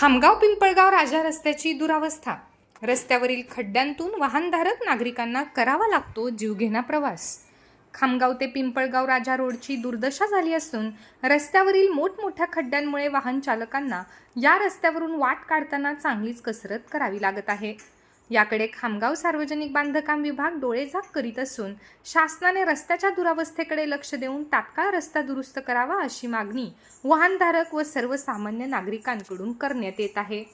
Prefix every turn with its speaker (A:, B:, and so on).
A: खामगाव पिंपळगाव राजा रस्त्याची दुरावस्था. रस्त्यावरील खड्ड्यांतून वाहनधारक नागरिकांना करावा लागतो जीवघेणा प्रवास. खामगाव ते पिंपळगाव राजा रोडची दुर्दशा झाली असून रस्त्यावरील मोठमोठ्या खड्ड्यांमुळे वाहन चालकांना या रस्त्यावरून वाट काढताना चांगलीच कसरत करावी लागत आहे. याकडे खामगाव सार्वजनिक बांधकाम विभाग डोळेझाक करीत असून शासनाने रस्त्याच्या दुरावस्थेकडे लक्ष देऊन तात्काळ रस्ता दुरुस्त करावा अशी मागणी वाहनधारक व सर्वसामान्य नागरिकांकडून करण्यात येत आहे.